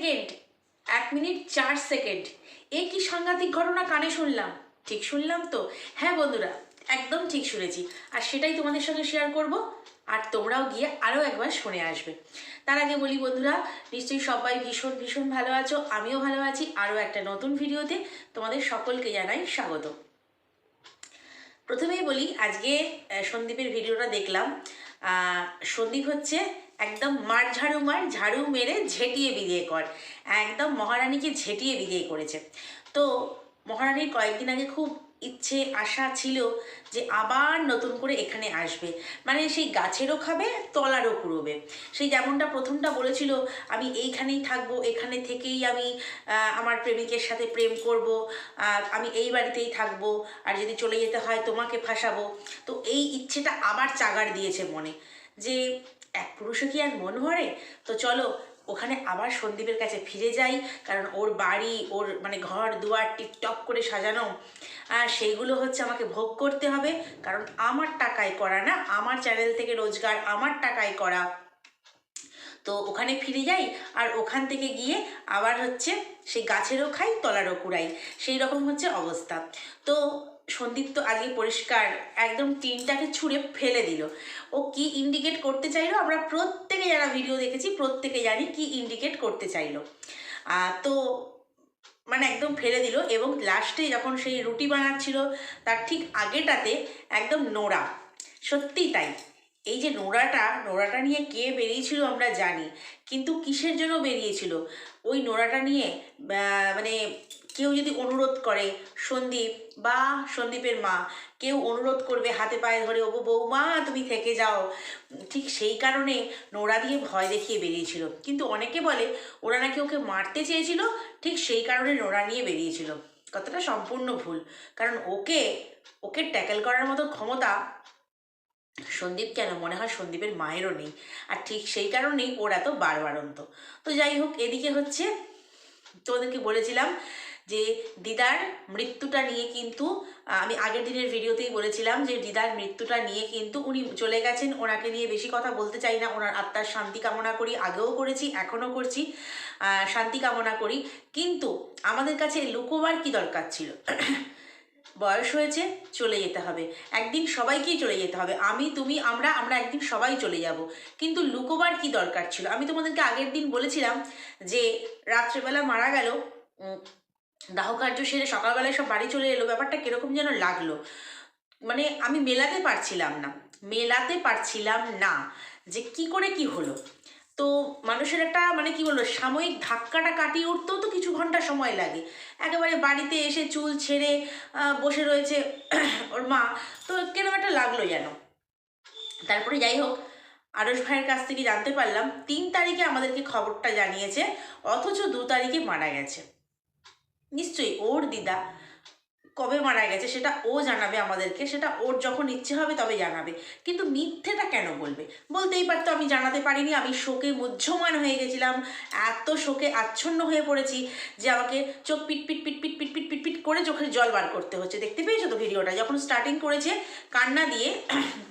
Second. এক minute চার second. এ কি সাংঘাতিক ঘটনা কানে শুনলাম? ঠিক শুনলাম তো? হ্যাঁ বন্ধুরা, একদম ঠিক শুনেছি। আর সেটাই তোমাদের সঙ্গে শেয়ার করব। আর তোমরাও গিয়ে আরও একবার শুনে আসবে। তার আগে বলি বন্ধুরা, নিশ্চয়ই সবাই ভীষণ ভীষণ ভালো আছো, আমিও ভালো আছি। আরও একটা নতুন ভিডিওতে তোমাদের সকলকে জানাই স্বাগত। প্রথমেই বলি, আজকে সন্দীপের ভিডিওটা দেখলাম। সন্দীপ হচ্ছে একদম মার ঝাড়ু মার, ঝাড়ু মেরে ঝেঁটিয়ে বিয়ে কর। একদম মহারানীকে ঝেঁটিয়ে বিয়ে করেছে। তো মহারানীর কয়েকদিন আগে খুব ইচ্ছে, আশা ছিল যে আবার নতুন করে এখানে আসবে। মানে সেই গাছেরও খাবে, তলারও কুড়োবে। সেই যেমনটা প্রথমটা বলেছিল, আমি এইখানেই থাকব, এখানে থেকেই আমি আমার প্রেমিকের সাথে প্রেম করব আমি এই বাড়িতেই থাকব, আর যদি চলে যেতে হয় তোমাকে ফাঁসাবো। তো এই ইচ্ছেটা আবার চাগার দিয়েছে মনে। যে এক পুরুষে কি আর মন ভরে? তো চলো, ওখানে আবার সন্দীপের কাছে ফিরে যাই, কারণ ওর বাড়ি, ওর মানে ঘর দুয়ার টিপটপ করে সাজানো। আর সেইগুলো হচ্ছে আমাকে ভোগ করতে হবে, কারণ আমার টাকায় করা না, আমার চ্যানেল থেকে রোজগার আমার টাকায় করা। তো ওখানে ফিরে যাই, আর ওখান থেকে গিয়ে আবার হচ্ছে সেই গাছেরও খাই, তলারও কুড়াই। সেই রকম হচ্ছে অবস্থা। তো সন্দীপ তো আগে পরিষ্কার একদম টিনটাকে ছুঁড়ে ফেলে দিল। ও কি ইন্ডিকেট করতে চাইলো? আমরা প্রত্যেকে যারা ভিডিও দেখেছি, প্রত্যেকে জানি কি ইন্ডিকেট করতে চাইলো। তো মানে একদম ফেলে দিল এবং লাস্টে যখন সেই রুটি বানাচ্ছিল, তার ঠিক আগেটাতে একদম নোড়া। সত্যিই তাই। এই যে নোড়াটা নোড়াটা নিয়ে কে বেরিয়েছিল আমরা জানি, কিন্তু কিসের জন্য বেরিয়েছিল? ওই নোড়াটা নিয়ে মানে কেউ যদি অনুরোধ করে, সন্দীপ, বা সন্দীপের মা, কেউ অনুরোধ করবে হাতে পায়ে ধরে, ওগো বৌমা, তুমি থেকে যাও। ঠিক সেই কারণে নোড়া দিয়ে ভয় দেখিয়ে বেরিয়েছিল। কিন্তু অনেকে বলে, ওরা নাকি ওকে মারতে চেয়েছিল। ঠিক সেই কারণে নোড়া নিয়ে বেরিয়েছিল। কথাটা সম্পূর্ণ ভুল। কারণ ওকে ওকে ট্যাকেল করার মতো ক্ষমতা সন্দীপ কেন? মনে হয় সন্দীপের মায়েরও নেই। আর ঠিক সেই কারণেই ওর এত বারবারন্ত। তো যাই হোক, এদিকে হচ্ছে তোমাদেরকে বলেছিলাম যে দিদার মৃত্যুটা নিয়ে কিন্তু আমি আগের দিনের ভিডিওতেই বলেছিলাম যে দিদার মৃত্যুটা নিয়ে কিন্তু উনি চলে গেছেন। ওনাকে নিয়ে বেশি কথা বলতে চাই না। ওনার আত্মার শান্তি কামনা করি। আগেও করেছি, এখনও করছি শান্তি কামনা করি। কিন্তু আমাদের কাছে লুকোবার কি দরকার ছিল? বয়স হয়েছে চলে যেতে হবে। একদিন সবাইকেই চলে যেতে হবে। আমি তুমি আমরা আমরা একদিন সবাই চলে যাব। কিন্তু লুকোবার কি দরকার ছিল? আমি তোমাদেরকে আগের দিন বলেছিলাম যে রাত্রেবেলা মারা গেল উম, দাহ কার্য সেরে সকালবেলায় সব বাড়ি চলে এলো। ব্যাপারটা কীরকম যেন লাগল। মানে আমি মেলাতে পারছিলাম না। মেলাতে পারছিলাম না যে কি করে কি হলো। তো মানুষের একটা মানে কি বলব, সাময়িক ধাক্কাটা কাটিয়ে উঠতেও তো কিছু ঘণ্টা সময় লাগে। একেবারে বাড়িতে এসে চুল ছেড়ে বসে রয়েছে ওর মা। তো কীরকম একটা লাগল যেন। তারপরে যাই হোক আরস ভাইয়ের কাছ থেকে জানতে পারলাম, তিন তারিখে আমাদেরকে খবরটা জানিয়েছে, অথচ দু তারিখে মারা গেছে। নিশ্চয়ই ওর দিদা কবে মারা গেছে সেটা ও জানাবে আমাদেরকে সেটা ওর যখন ইচ্ছে হবে তবে জানাবে কিন্তু মিথ্যেটা কেন বলবে বলতেই পারতো আমি জানাতে পারিনি আমি শোকে মুহ্যমান হয়ে গেছিলাম এত শোকে আচ্ছন্ন হয়ে পড়েছি যে আমাকে চোখ পিট পিট পিট পিট পিট পিট পিট পিট করে চোখের জল বার করতে হচ্ছে দেখতে পেয়েছ তো ভিডিওটা যখন স্টার্টিং করেছে কান্না দিয়ে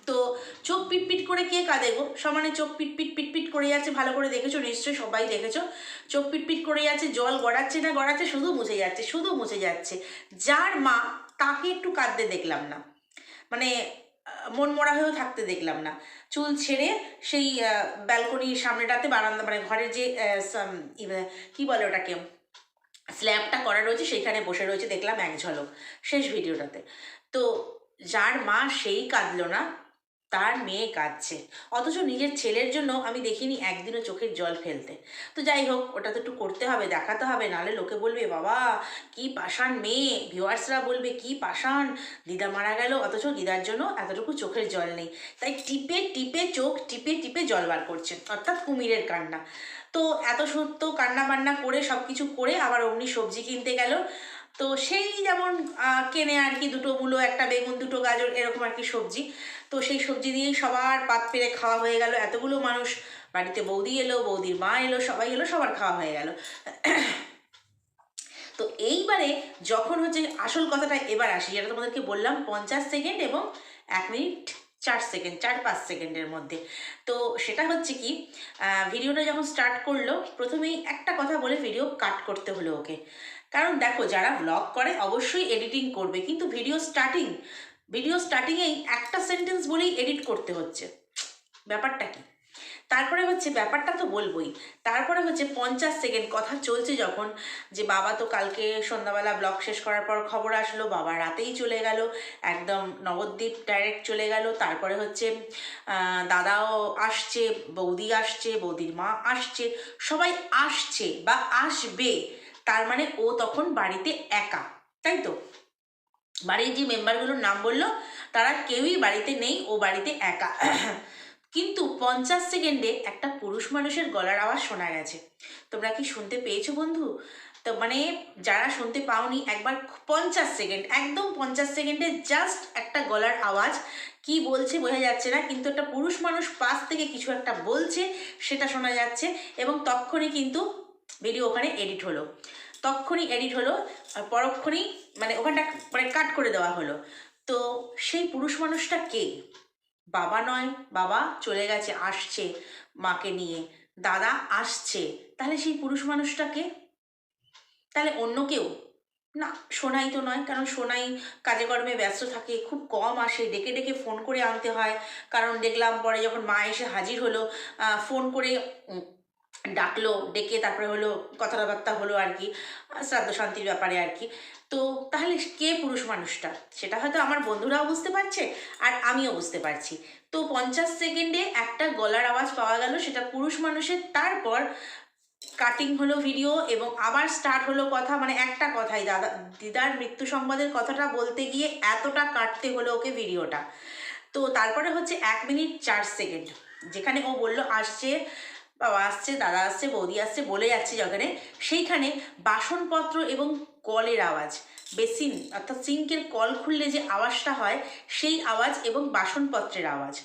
তো চোখ পিট পিট করে কে কাঁদে গো সমানে চোখ পিট পিট পিট পিট করে যাচ্ছে ভালো করে দেখেছ নিশ্চয়ই সবাই দেখেছ চোখ পিট পিট করে যাচ্ছে জল গড়াচ্ছে না গড়াচ্ছে শুধু মুছে যাচ্ছে শুধু মুছে যাচ্ছে যার মা, তাকে একটু কাঁদতে দেখলাম না। মানে মন মরা হয়েও থাকতে দেখলাম না। চুল ছেড়ে সেই ব্যালকনির সামনেটাতে বারান্দা মানে ঘরের যে কি বলে ওটাকে? স্ল্যাবটা করা রয়েছে সেইখানে বসে রয়েছে, দেখলাম এক ঝলক। শেষ ভিডিওটাতে। তো যার মা সেই কাঁদলো না। তার মেয়ে কাঁদছে। অথচ নিজের ছেলের জন্য আমি দেখিনি একদিনও চোখের জল ফেলতে। তো যাই হোক, ওটা তো একটু করতে হবে, দেখাতে হবে, নাহলে লোকে বলবে, বাবা, কি পাষাণ মেয়ে। ভিউয়ার্সরা বলবে, কি পাষাণ? দিদা মারা গেল, অথচ দিদার জন্য এতটুকু চোখের জল নেই। তাই টিপে টিপে চোখ, টিপে টিপে জল বার করছে, অর্থাৎ কুমিরের কান্না। তো এত সত্য কান্না বান্না করে সব কিছু করে আবার অমনি সবজি কিনতে গেল। তো সেই যেমন কেনে আর কি দুটো মূলো, একটা বেগুন, দুটো গাজর, এরকম আর কি সবজি। তো সেই সবজি দিয়েই সবার পাত পেরে খাওয়া হয়ে গেল। এতগুলো মানুষ বাড়িতে বৌদি এলো, বৌদির মা এলো, সবাই এলো, সবার খাওয়া হয়ে গেল। তো এইবারে যখন হচ্ছে আসল কথাটা এবার আসি, যেটা তোমাদেরকে বললাম পঞ্চাশ সেকেন্ড এবং এক মিনিট চার সেকেন্ড, চার পাঁচ সেকেন্ডের মধ্যে। তো সেটা হচ্ছে কি ভিডিওটা যখন স্টার্ট করল, প্রথমেই একটা কথা বলে ভিডিও কাট করতে হলো ওকে। কারণ দেখো, যারা ব্লগ করে, অবশ্যই এডিটিং করবে, কিন্তু ভিডিও স্টার্টিং ভিডিও স্টার্টিংয়েই একটা সেন্টেন্স বলেই এডিট করতে হচ্ছে। ব্যাপারটা কি? তারপরে হচ্ছে ব্যাপারটা তো বলবোই। তারপরে হচ্ছে পঞ্চাশ সেকেন্ড কথা চলছে যখন যে বাবা তো কালকে সন্ধ্যাবেলা ব্লগ শেষ করার পর খবর আসলো, বাবা রাতেই চলে গেল, একদম নবদ্বীপ ডাইরেক্ট চলে গেল। তারপরে হচ্ছে দাদাও আসছে, বৌদি আসছে, বৌদির মা আসছে, সবাই আসছে বা আসবে। তার মানে ও তখন বাড়িতে একা, তাই তো? বাড়ির যে মেম্বারগুলোর নাম বলল, তারা কেউই বাড়িতে নেই, ও বাড়িতে একা। কিন্তু পঞ্চাশ সেকেন্ডে একটা পুরুষ মানুষের গলার আওয়াজ শোনা গেছে। তোমরা কি শুনতে পেয়েছ বন্ধু? তো মানে যারা শুনতে পাওনি, একবার পঞ্চাশ সেকেন্ড, একদম পঞ্চাশ সেকেন্ডে জাস্ট একটা গলার আওয়াজ, কি বলছে বোঝা যাচ্ছে না, কিন্তু একটা পুরুষ মানুষ পাশ থেকে কিছু একটা বলছে, সেটা শোনা যাচ্ছে এবং তখনই কিন্তু ভিডিও ওখানে এডিট হলো। তখনই এডিট হলো আর পরক্ষণেই মানে ওখানটা মানে কাট করে দেওয়া হলো। তো সেই পুরুষ মানুষটা কে? বাবা নয়, বাবা চলে গেছে, আসছে মাকে নিয়ে। দাদা আসছে, তাহলে সেই পুরুষ মানুষটা কে? তাহলে অন্য কেউ? না, সোনাই তো নয়, কারণ সোনাই কাজে কর্মে ব্যস্ত থাকে, খুব কম আসে। ডেকে ডেকে ফোন করে আনতে হয়, কারণ দেখলাম পরে যখন মা এসে হাজির হলো ফোন করে ডাকলো, ডেকে তারপরে হলো কথাবার্তা হলো আর কি, শ্রাদ্ধ শান্তির ব্যাপারে আর কি। তো তাহলে কে পুরুষ মানুষটা? সেটা হয়তো আমার বন্ধুরাও বুঝতে পারছে আর আমিও বুঝতে পারছি। তো পঞ্চাশ সেকেন্ডে একটা গলার আওয়াজ পাওয়া গেল, সেটা পুরুষ মানুষের। তারপর কাটিং হলো ভিডিও এবং আবার স্টার্ট হলো কথা মানে একটা কথাই। দাদা, দিদার মৃত্যু সংবাদের কথাটা বলতে গিয়ে এতটা কাটতে হলো ওকে ভিডিওটা তো তারপরে হচ্ছে এক মিনিট চার সেকেন্ড যেখানে ও বলল, আসছে বাবা আসছে, দাদা আসছে, বৌদি আসছে, বলে যাচ্ছে যেখানে সেইখানে বাসনপত্র এবং কলের আওয়াজ। বেসিন, অর্থাৎ সিঙ্কের কল খুললে যে আওয়াজটা হয়, সেই আওয়াজ এবং বাসনপত্রের আওয়াজ।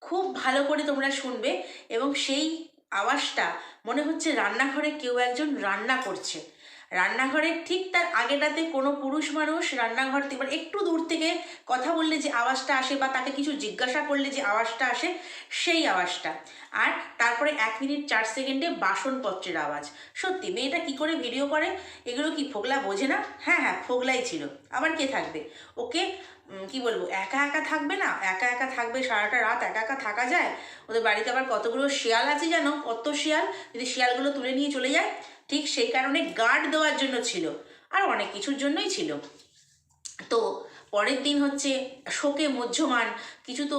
খুব ভালো করে তোমরা শুনবে এবং সেই আওয়াজটা মনে হচ্ছে রান্নাঘরে কেউ একজন রান্না করছে। রান্নাঘরের ঠিক তার আগেটাতে কোনো পুরুষ মানুষ রান্নাঘর থেকে মানে একটু দূর থেকে কথা বললে যে আওয়াজটা আসে বা তাকে কিছু জিজ্ঞাসা করলে যে আওয়াজটা আসে, সেই আওয়াজটা। আর তারপরে এক মিনিট চার সেকেন্ডে বাসনপত্রের আওয়াজ। সত্যি, মেয়েটা কি করে ভিডিও করে? এগুলো কি ফোগলা বোঝে না? হ্যাঁ হ্যাঁ ফোগলাই ছিল। আবার কে থাকবে? ওকে কি বলব, একা একা থাকবে না? একা একা থাকবে সারাটা রাত, একা একা থাকা যায়? ওদের বাড়িতে আবার কতগুলো শিয়াল আছে জানো? কত শিয়াল? যদি শিয়ালগুলো তুলে নিয়ে চলে যায়, ঠিক সেই কারণে গার্ড দেওয়ার জন্য ছিল, আর অনেক কিছুর জন্যই ছিল। তো পরের দিন হচ্ছে শোকে মধ্যমান, কিছু তো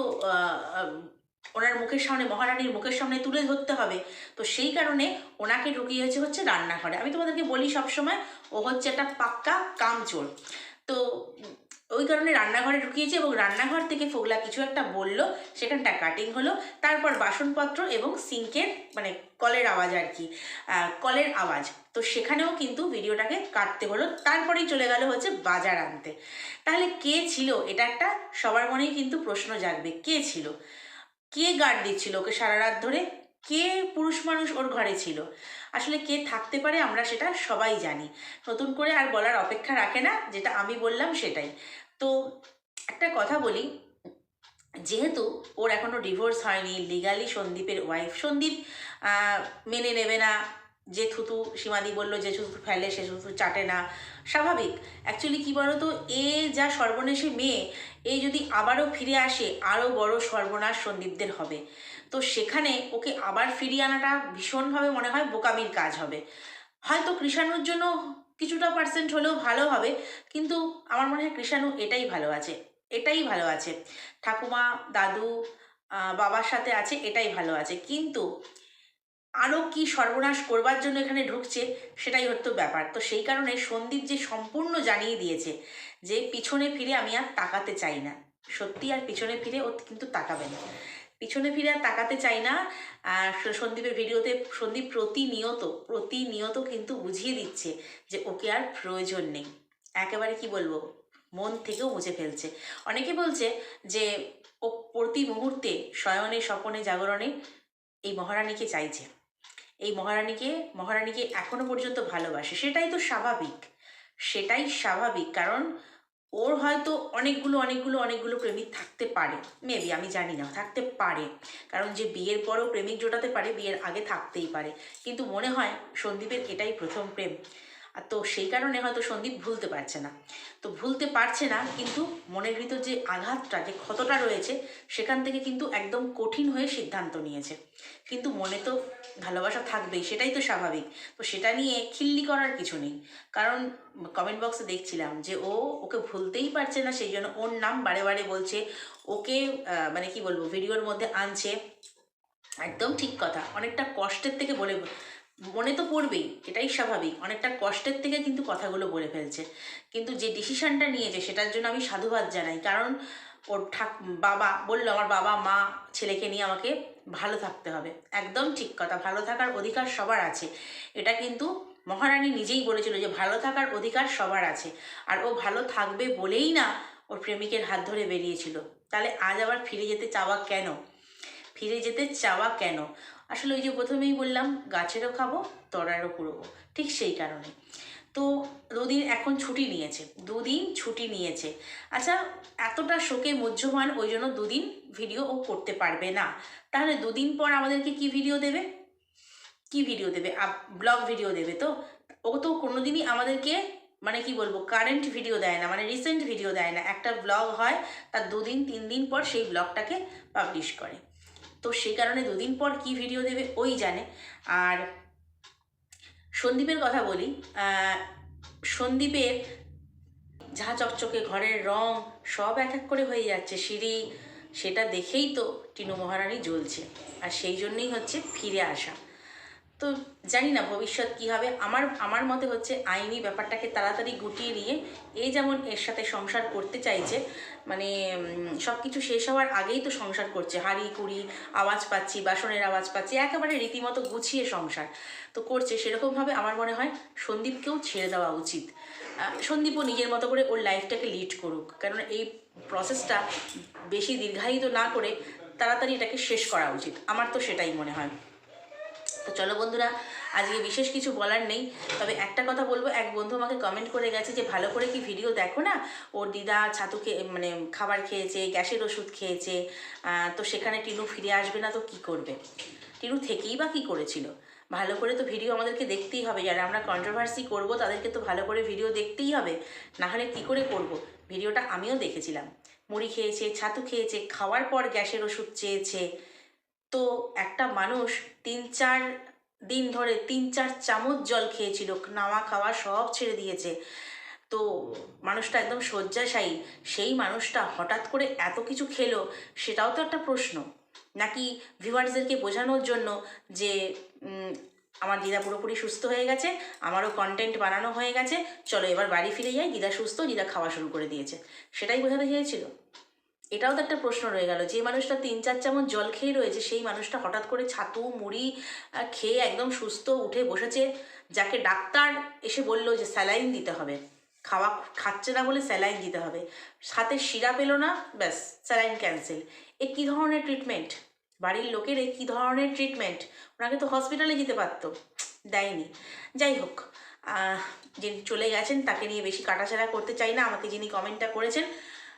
ওনার মুখের সামনে, মহারানীর মুখের সামনে তুলে ধরতে হবে। তো সেই কারণে ওনাকে ঢুকিয়েছে হচ্ছে রান্নাঘরে। আমি তোমাদেরকে বলি সবসময়, ও হচ্ছে একটা পাক্কা কামচোর। তো ওই কারণে রান্নাঘরে ঢুকিয়েছে এবং রান্নাঘর থেকে ফোগলা কিছু একটা বলল, সেখানটা কাটিং হলো, তারপর বাসনপত্র এবং সিঙ্কের মানে কলের আওয়াজ আর কি কলের আওয়াজ। তো সেখানেও কিন্তু ভিডিওটাকে কাটতে হলো, তারপরেই চলে গেল হচ্ছে বাজার আনতে। তাহলে কে ছিল? এটা একটা সবার মনেই কিন্তু প্রশ্ন জাগবে, কে ছিল? কে গার্ড দিচ্ছিল ওকে সারা রাত ধরে? কে পুরুষ মানুষ ওর ঘরে ছিল? আসলে কে থাকতে পারে আমরা সেটা সবাই জানি। নতুন করে আর বলার অপেক্ষা রাখে না, যেটা আমি বললাম সেটাই। তো একটা কথা বলি, যেহেতু ওর এখনও ডিভোর্স হয়নি লিগালি সন্দীপের ওয়াইফ সন্দীপ মেনে নেবে না। যে থুতু সীমাদি বলল যে থুতু ফেলে, সে থুতু চাটে না। স্বাভাবিক। অ্যাকচুয়ালি কী বলো তো এ যা সর্বনেশে মেয়ে, এ যদি আবারও ফিরে আসে, আরও বড় সর্বনাশ সন্দীপদের হবে। তো সেখানে ওকে আবার ফিরিয়ে আনাটা ভীষণভাবে মনে হয় বোকামির কাজ হবে। হয়তো কৃষাণুর জন্য কিছুটা পার্সেন্ট হলেও ভালো হবে। কিন্তু আমার মনে হয় কৃষাণু এটাই ভালো আছে, এটাই ভালো আছে। ঠাকুমা, দাদু বাবার সাথে আছে, এটাই ভালো আছে। কিন্তু আরও কি সর্বনাশ করবার জন্য এখানে ঢুকছে সেটাই হতো ব্যাপার। তো সেই কারণে সন্দীপ যে সম্পূর্ণ জানিয়ে দিয়েছে যে পিছনে ফিরে আমি আর তাকাতে চাই না। সত্যি আর পিছনে ফিরে ও কিন্তু তাকাবে না। পিছনে ফিরে আর তাকাতে চাই না। আর সন্দীপের ভিডিওতে সন্দীপ প্রতিনিয়ত প্রতিনিয়ত কিন্তু বুঝিয়ে দিচ্ছে যে ওকে আর প্রয়োজন নেই। একেবারে কি বলব? মন থেকেও মুছে ফেলছে। অনেকে বলছে যে, ও প্রতি মুহূর্তে শয়নে, স্বপনে, জাগরণে এই মহারানীকে চাইছে। এই মহারানীকে মহারানীকে এখনও পর্যন্ত ভালোবাসে। সেটাই তো স্বাভাবিক। সেটাই স্বাভাবিক। কারণ ওর হয়তো অনেকগুলো অনেকগুলো অনেকগুলো প্রেমিক থাকতে পারে। মেবি আমি জানি না, থাকতে পারে। কারণ যে বিয়ের পরেও প্রেমিক জোটাতে পারে, বিয়ের আগে থাকতেই পারে। কিন্তু মনে হয় সন্দীপের এটাই প্রথম প্রেম। আর তো সেই কারণে হয়তো সন্দীপ ভুলতে পারছে না। তো ভুলতে পারছে না, কিন্তু মনের ভিতর যে আঘাতটা, যে ক্ষতটা রয়েছে, সেখান থেকে কিন্তু একদম কঠিন হয়ে সিদ্ধান্ত নিয়েছে। কিন্তু মনে তো ভালোবাসা থাকবেই, সেটাই তো স্বাভাবিক। তো সেটা নিয়ে খিল্লি করার কিছু নেই। কারণ কমেন্ট বক্সে দেখছিলাম যে ও ওকে ভুলতেই পারছে না, সেই জন্য ওর নাম বারে বারে বলছে, ওকে মানে কি বলব, ভিডিওর মধ্যে আনছে। একদম ঠিক কথা। অনেকটা কষ্টের থেকে বলে মনে তো পড়বেই, এটাই স্বাভাবিক। অনেকটা কষ্টের থেকে কিন্তু কথাগুলো বলে ফেলছে। কিন্তু যে ডিসিশনটা নিয়েছে, সেটার জন্য আমি সাধুবাদ জানাই। কারণ ওর ঠাক, বাবা বলল, আমার বাবা, মা, ছেলেকে নিয়ে আমাকে ভালো থাকতে হবে। একদম ঠিক কথা, ভালো থাকার অধিকার সবার আছে। এটা কিন্তু মহারানী নিজেই বলেছিল যে, ভালো থাকার অধিকার সবার আছে। আর ও ভালো থাকবে বলেই না ওর প্রেমিকের হাত ধরে বেরিয়েছিল। তাহলে আজ আবার ফিরে যেতে চাওয়া কেন? ফিরে যেতে চাওয়া কেন? আসলে ওই যে প্রথমেই বললাম, গাছেরও খাব, তরারও কুড়োবো। ঠিক সেই কারণে। তো দুদিন এখন ছুটি নিয়েছে, দুদিন ছুটি নিয়েছে। আচ্ছা এতটা শোকে মুহ্যমান, ওই জন্য দুদিন ভিডিও ও করতে পারবে না। তাহলে দুদিন পর আমাদেরকে কি ভিডিও দেবে? কি ভিডিও দেবে? ব্লগ ভিডিও দেবে তো? ও তো কোনোদিনই আমাদেরকে মানে কি বলব, কারেন্ট ভিডিও দেয় না মানে রিসেন্ট ভিডিও দেয় না। একটা ব্লগ হয়, তার দুদিন তিন দিন পর সেই ব্লগটাকে পাবলিশ করে। তো সে কারণে দুদিন পর কি ভিডিও দেবে, ওই জানে। আর সন্দীপের কথা বলি সন্দীপের ঝা চকচকে ঘরের রং সব এক এক করে হয়ে যাচ্ছে। সিঁড়ি, সেটা দেখেই তো টিনু মহারানী জ্বলছে। আর সেই জন্যই হচ্ছে ফিরে আসা। তো জানি না ভবিষ্যৎ কী হবে। আমার আমার মতে হচ্ছে আইনি ব্যাপারটাকে তাড়াতাড়ি গুটিয়ে নিয়ে এই যেমন এর সাথে সংসার করতে চাইছে মানে সব কিছু শেষ হওয়ার আগেই তো সংসার করছে। হাড়ি, কুড়ি, আওয়াজ পাচ্ছি, বাসনের আওয়াজ পাচ্ছি, একেবারে রীতিমতো গুছিয়ে সংসার তো করছে। সেরকমভাবে আমার মনে হয় সন্দীপকেও ছেড়ে দেওয়া উচিত। সন্দীপও নিজের মতো করে ওর লাইফটাকে লিড করুক। কারণ এই প্রসেসটা বেশি দীর্ঘায়িত না করে তাড়াতাড়ি এটাকে শেষ করা উচিত। আমার তো সেটাই মনে হয়। তো চলো বন্ধুরা, আজকে বিশেষ কিছু বলার নেই। তবে একটা কথা বলব, এক বন্ধু আমাকে কমেন্ট করে গেছে যে, ভালো করে কি ভিডিও দেখো না? ওর দিদা ছাতু খেয়ে মানে খাবার খেয়েছে, গ্যাসের ওষুধ খেয়েছে তো সেখানে টিনু ফিরে আসবে না, তো কি করবে? টিনু থেকেই বা কী করেছিল? ভালো করে তো ভিডিও আমাদেরকে দেখতেই হবে। যারা আমরা কন্ট্রোভার্সি করব, তাদেরকে তো ভালো করে ভিডিও দেখতেই হবে। না হলে কী করে করব? ভিডিওটা আমিও দেখেছিলাম। মুড়ি খেয়েছে, ছাতু খেয়েছে, খাওয়ার পর গ্যাসের ওষুধ চেয়েছে। তো একটা মানুষ তিন চার দিন ধরে তিন চার চামচ জল খেয়েছিল নাওয়া খাওয়া সব ছেড়ে দিয়েছে। তো মানুষটা একদম শয্যাশায়ী, সেই মানুষটা হঠাৎ করে এত কিছু খেলো, সেটাও তো একটা প্রশ্ন। নাকি ভিউয়ার্সদেরকে বোঝানোর জন্য যে আমার দিদা পুরোপুরি সুস্থ হয়ে গেছে, আমারও কন্টেন্ট বানানো হয়ে গেছে, চলো এবার বাড়ি ফিরে যাই, দিদা সুস্থ, দিদা খাওয়া শুরু করে দিয়েছে। সেটাই বোঝাতে চেয়েছিল। এটাও তো একটা প্রশ্ন রয়ে গেল। যে মানুষটা তিন চার চামচ জল খেয়ে রয়েছে, সেই মানুষটা হঠাৎ করে ছাতু, মুড়ি খেয়ে একদম সুস্থ উঠে বসেছে, যাকে ডাক্তার এসে বলল যে স্যালাইন দিতে হবে। খাওয়া খাচ্ছে না বলে স্যালাইন দিতে হবে। সাথে শিরা পেল না, ব্যাস, স্যালাইন ক্যান্সেল। এ কী ধরনের ট্রিটমেন্ট? বাড়ির লোকের এ কী ধরনের ট্রিটমেন্ট? ওনাকে তো হসপিটালে যেতে পারতো, দেয়নি। যাই হোক যিনি চলে গেছেন তাকে নিয়ে বেশি কাটাছাড়া করতে চাই না। আমাকে যিনি কমেন্টটা করেছেন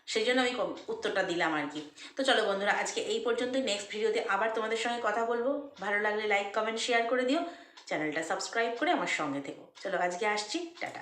সেই জন্য আমি উত্তরটা দিলাম আর কি। তো চলো বন্ধুরা, আজকে এই পর্যন্তই। নেক্সট ভিডিওতে আবার তোমাদের সঙ্গে কথা বলব। ভালো লাগলে লাইক কমেন্ট শেয়ার করে দিও। চ্যানেলটা সাবস্ক্রাইব করে আমার সঙ্গে থেকো। চলো আজকে আসছি। টাটা।